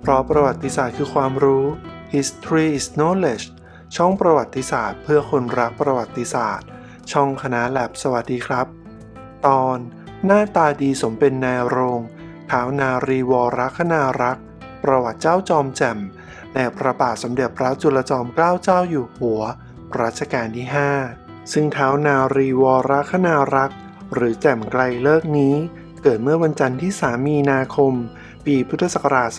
เพราะประวัติศาสตร์คือความรู้ History is knowledge ช่องประวัติศาสตร์ เพื่อคนรักประวัติศาสตร์ ช่องคณะแลบสวัสดีครับ ตอน หน้าตาดีสมเป็นนายโรงท้าวนารีวรคณารักษ์ประวัติเจ้าจอมแจ่มในพระบาทสมเด็จพระจุลจอมเกล้าเจ้าอยู่หัวรัชกาลที่ 5 ซึ่งเท้านารีวรคณารักษ์หรือแจ่มไกลเลิกนี้ เกิดเมื่อวันจันทร์ที่ 3 มีนาคม ปีพุทธศักราช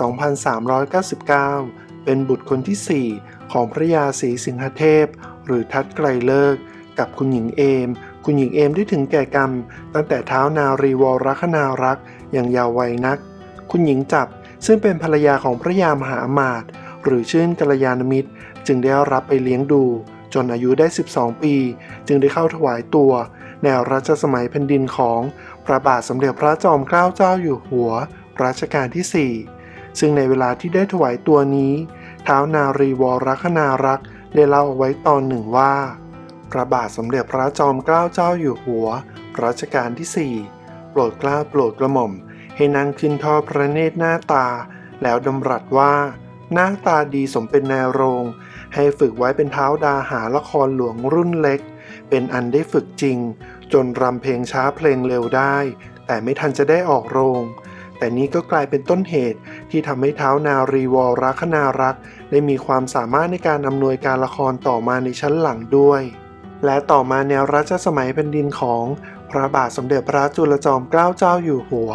2399 เป็นบุตรคนที่ 4 ของพระยาศรีสิงหเทพ หรือทัดไกลเลิก กับคุณหญิงเอม คุณหญิงเอมได้ถึงแก่กรรม ตั้งแต่เท้านารีวรคณารักอย่างยาววัยนัก คุณหญิงจับซึ่งเป็นภรรยาของพระยามหาอมาตย์หรือชื่นกัลยาณมิตร จึงได้รับไปเลี้ยงดู จนอายุได้ 12 ปี จึงได้เข้าถวายตัวในรัชสมัยแผ่นดินของพระบาทสมเด็จพระจอมเกล้าเจ้าอยู่หัว รัชกาลที่ 4 ซึ่งในเวลาที่ได้ถวายตัวนี้ท้าวนารีวรคณารักษ์ได้เล่าเอาไว้ตอนหนึ่งว่า พระบาทสมเด็จพระจอมเกล้าเจ้าอยู่หัว รัชกาลที่ 4 โปรดเกล้าโปรดกระหม่อม ให้นั่งขึ้นทอดพระเนตรหน้าตา แล้วดำรัสว่า หน้าตาดีสมเป็นนายโรง ให้ฝึกไว้เป็นเท้าดาหาละครหลวงรุ่นเล็ก เป็นอันได้ฝึกจริง จนรำเพลงช้าเพลงเร็วได้ แต่ไม่ทันจะได้ออกโรง แต่นี้ก็กลายเป็นต้นเหตุที่ทำให้เท้านารีวอลรคณารักษ์ได้มีความสามารถในการอำนวยการละครต่อมาในชั้นหลังด้วย และต่อมาแนวรัชสมัยแผ่นดินของพระบาทสมเด็จพระจุลจอมเกล้าเจ้าอยู่หัว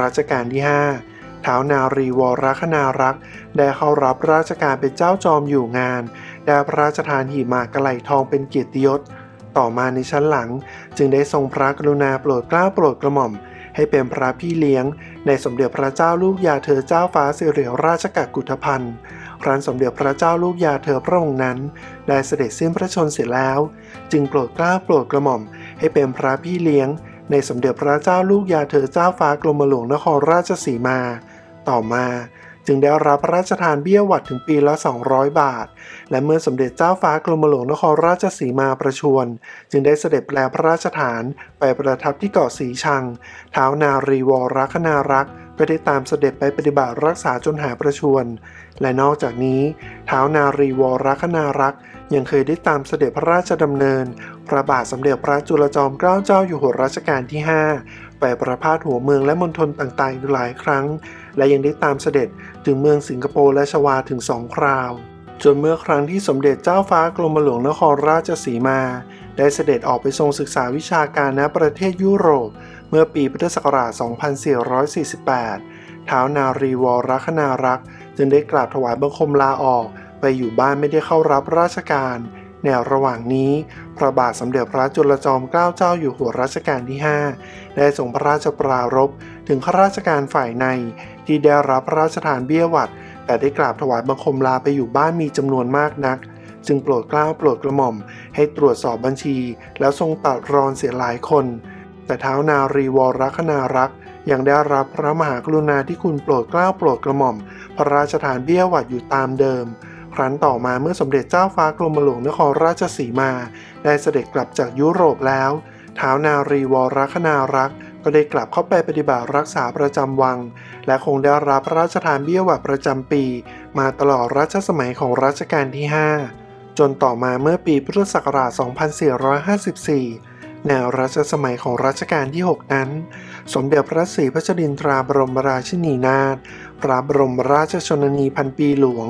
รัชกาลที่ 5 ท้าวนารีวรคณารักษ์ได้เข้ารับราชการเป็นเจ้าจอมอยู่งาน ได้พระราชทานหีมากกะไหลทองเป็นเกียรติยศ ต่อมาในชั้นหลัง จึงได้ทรงพระกรุณาโปรดเกล้าโปรดกระหม่อม ให้เป็นพระพี่เลี้ยง ในสมเด็จพระเจ้าลูกยาเธอเจ้าฟ้าสิริราชกักุฏพันธ์ครั้นสมเด็จพระเจ้าลูกยาเธอพระองค์นั้น ได้เสด็จสิ้นพระชนเสร็จแล้ว จึงโปรดกล้าโปรดกระหม่อม ให้เป็นพระพี่เลี้ยง ในสมเด็จพระเจ้าลูกยาเธอเจ้าฟ้ากรมหลวงนครราชสีมา ต่อมา จึงได้รับพระราชทานเบี้ยหวัดถึงปีละ 200 บาท และเมื่อสมเด็จเจ้าฟ้ากรมหลวงนครราชสีมาประชวรจึงได้เสด็จแปลพระราชฐานไปประทับที่เกาะสีชัง ท้าวนารีวรคณารักษ์ก็ได้ตามเสด็จไปปฏิบัติรักษาจนหายประชวรและนอกจากนี้ท้าวนารีวรคณารักษ์ ยังเคยได้ตามเสด็จพระราชดำเนิน พระบาทสมเด็จพระจุลจอมเกล้าเจ้าอยู่หัวรัชกาลที่ 5 ไปประพาสหัวเมืองและมณฑลต่างๆหลายครั้ง และยังได้ตามเสด็จถึงเมืองสิงคโปร์และชวาถึงสองคราว จนเมื่อครั้งที่สมเด็จเจ้าฟ้ากรมหลวงนครราชสีมา ได้เสด็จออกไปทรงศึกษาวิชาการณประเทศยุโรป เมื่อปีพุทธศักราช 2448 ท้าวนารีวรคณารักษ์จึงได้กราบถวายบังคมลาออก ไปอยู่บ้านไม่ได้เข้ารับราชการแนวระหว่างนี้ พระบาทสมเด็จพระจุลจอมเกล้าเจ้าอยู่หัวรัชกาลที่ 5 ได้ทรงพระราชปรารภถึงข้าราชการฝ่ายใน ที่ได้รับพระราชทานเบี้ยหวัด แต่ได้กราบถวายบังคมลาไปอยู่บ้านมีจำนวนมากนัก จึงโปรดเกล้าโปรดกระหม่อม ให้ตรวจสอบบัญชี แล้วทรงตัดรอนเสียหลายคน แต่เท้าวนารีวรคณารักษ์ยังได้รับพระมหากรุณาธิคุณโปรดเกล้าโปรดกระหม่อม พระราชทานเบี้ยหวัดอยู่ตามเดิม ครั้นต่อมาเมื่อสมเด็จเจ้าฟ้ากรมหลวงนครราชสีมา ได้เสด็จกลับจากยุโรปแล้วท้าวนารีวรคณารักษ์ก็ได้กลับเข้าไปปฏิบัติรักษาประจำวัง และคงได้รับพระราชทานเบี้ยหวัดประจำปี มาตลอดรัชสมัยของรัชกาลที่ 5 จนต่อมาเมื่อปีพุทธศักราช 2454 แนวรัชสมัยของรัชกาลที่ 6 นั้น สมเด็จพระศรีพัชรินทราบรมราชินีนาถพระบรมราชชนนีพันปีหลวง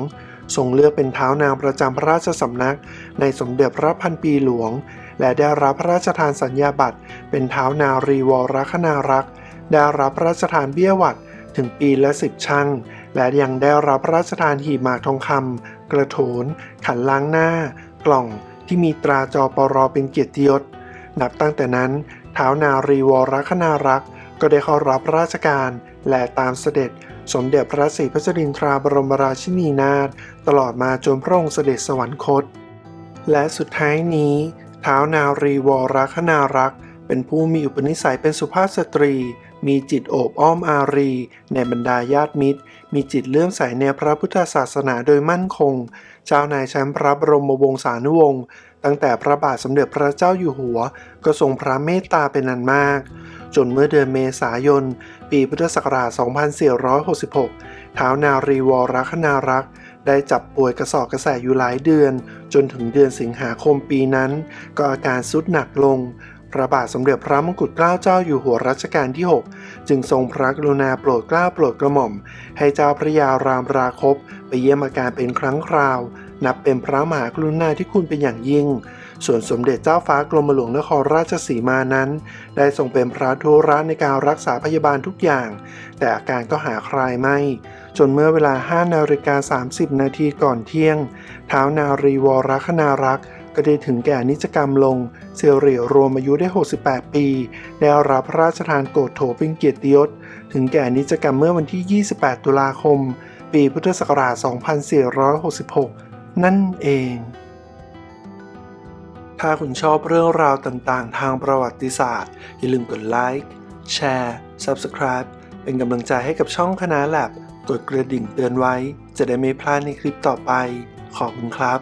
ทรงเลือกเป็นเท้านางประจำพระราชสำนัก ในสมเด็จพระพันปีหลวง และได้รับพระราชทานสัญญาบัตรเป็นเท้านารีวรคณารักษ์ได้รับพระราชทานเบี้ยวัดถึงปีละสิบช่างและยังได้รับพระราชทานหีบหมากทองคำกระโถน ขันล้างหน้า กล่องที่มีตราจอปรเป็นเกียรติยศ นับตั้งแต่นั้นท้าวนารีวรคณารักษ์ ก็ได้เข้ารับราชการและตามเสด็จสมเด็จพระศรีพัชรินทราบรมราชินีนาถตลอดมาจนพระองค์เสด็จสวรรคต และสุดท้ายนี้ ท้าวนารีวรคณารักษ์ เป็นผู้มีอุปนิสัยเป็นสุภาพสตรี มีจิตโอบอ้อมอารี ในบรรดาญาติมิตร มีจิตเลื่อมใสในพระพุทธศาสนาโดยมั่นคง เจ้านายแชมป์พระบรมวงศานุวงศ์ตั้งแต่พระบาทสมเด็จพระเจ้าอยู่หัว ก็ทรงพระเมตตาเป็นอันมาก จนเมื่อเดือนเมษายน ปีพุทธศักราช 2466 ท้าวนารีวรคณารักษ์ได้จับป่วยกระสอบกระแสอยู่หลายเดือน จนถึงเดือนสิงหาคมปีนั้น ก็อาการสุดหนักลง พระบาทสมเด็จพระมงกุฎเกล้าเจ้าอยู่หัวรัชกาลที่ 6 จึงทรงพระกรุณาโปรดเกล้าโปรดกระหม่อม ให้เจ้าพระยารามราคบไปเยี่ยมอาการเป็นครั้งคราว นับเป็นพระมหากรุณาธิคุณเป็นอย่างยิ่ง ส่วนสมเด็จเจ้าฟ้ากรมหลวงนครราชสีมานั้น ได้ทรงเป็นพระธุระในการรักษาพยาบาลทุกอย่าง แต่อาการก็หาคลายไม่ จนเมื่อเวลา5นาฬิกา30 นาทีก่อนเที่ยงท้าวนารีวรคณารักษ์ ก็ได้ถึงแก่นิจกรรมลงเซเรีรวมอายุได้ 68 ปี ได้รับพระราชทานโกรธโถเป็นเกียรติยศ ถึงแก่นิจกรรมเมื่อวันที่ 28 ตุลาคม ปีพุทธศักราช 2466 นั่นเอง ถ้าคุณชอบเรื่องราวต่างๆ ทางประวัติศาสตร์ อย่าลืมกดไลค์แชร์ Subscribe เป็นกำลังใจให้กับช่องคณะแลบกดกระดิ่งเตือนไว้ จะได้ไม่พลาดในคลิปต่อไป ขอบคุณครับ